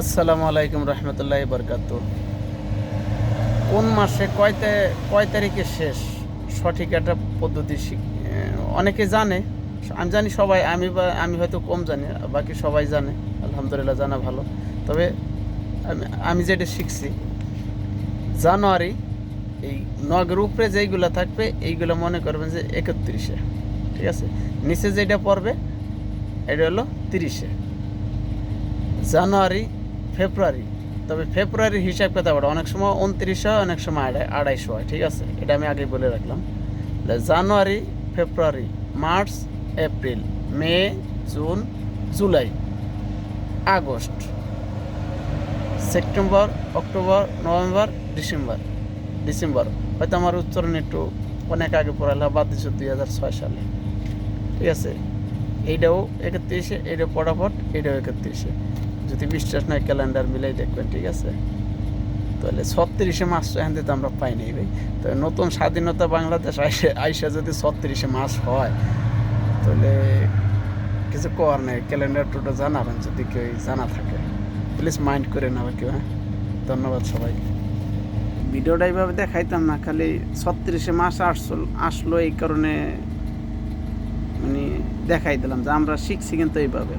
আসসালামু আলাইকুম রহমতুল্লাহ বরকাত। কোন মাসে কয় কয় তারিখে শেষ? সঠিক একটা পদ্ধতি অনেকে জানে। আমি জানি সবাই, আমি বা আমি হয়তো কম জানি, বাকি সবাই জানে। আলহামদুলিল্লাহ জানা ভালো। তবে আমি আমি যেটা শিখছি, জানুয়ারি, এই নগের উপরে যেইগুলো থাকবে, এইগুলো মনে করবেন যে একত্রিশে। ঠিক আছে? নিচে যেটা পড়বে, এটা হলো তিরিশে। জানুয়ারি ফেব্রুয়ারি। তবে ফেব্রুয়ারির হিসাব কথা বড় অনেক সময় উনত্রিশশো হয় অনেক সময় আড়াই আড়াইশো হয়, ঠিক আছে? এটা আমি আগে বলে রাখলাম। January, February, March, April, May, June, July, August, September, October, November, December December. হয়তো আমার উচ্চারণ একটু অনেক আগে পড়ালে বাদ দিচ্ছ দুই হাজার ছয় সালে। ঠিক আছে? এইটাও একত্রিশে, এইটাও পড়াপট, এইটাও একত্রিশে। যদি বিশ্বাস নয় ক্যালেন্ডার মিলাই দেখবেন, ঠিক আছে? তাহলে ছত্রিশে মাস এখান থেকে আমরা পাই নাই ভাই। তো নতুন স্বাধীনতা বাংলাদেশ আইসে, আইসা যদি ছত্রিশে মাস হয়, তাহলে কিছু করার নেই। ক্যালেন্ডার টোটো জানাবেন যদি কেউ জানা থাকে। প্লিজ মাইন্ড করে নেবে কেউ হ্যাঁ? ধন্যবাদ সবাই। ভিডিওটা এইভাবে দেখাইতাম না, খালি ছত্রিশে মাস আসল, আসলো এই কারণে মানে দেখাই দিলাম যে আমরা শিখছি কিন্তু এইভাবে।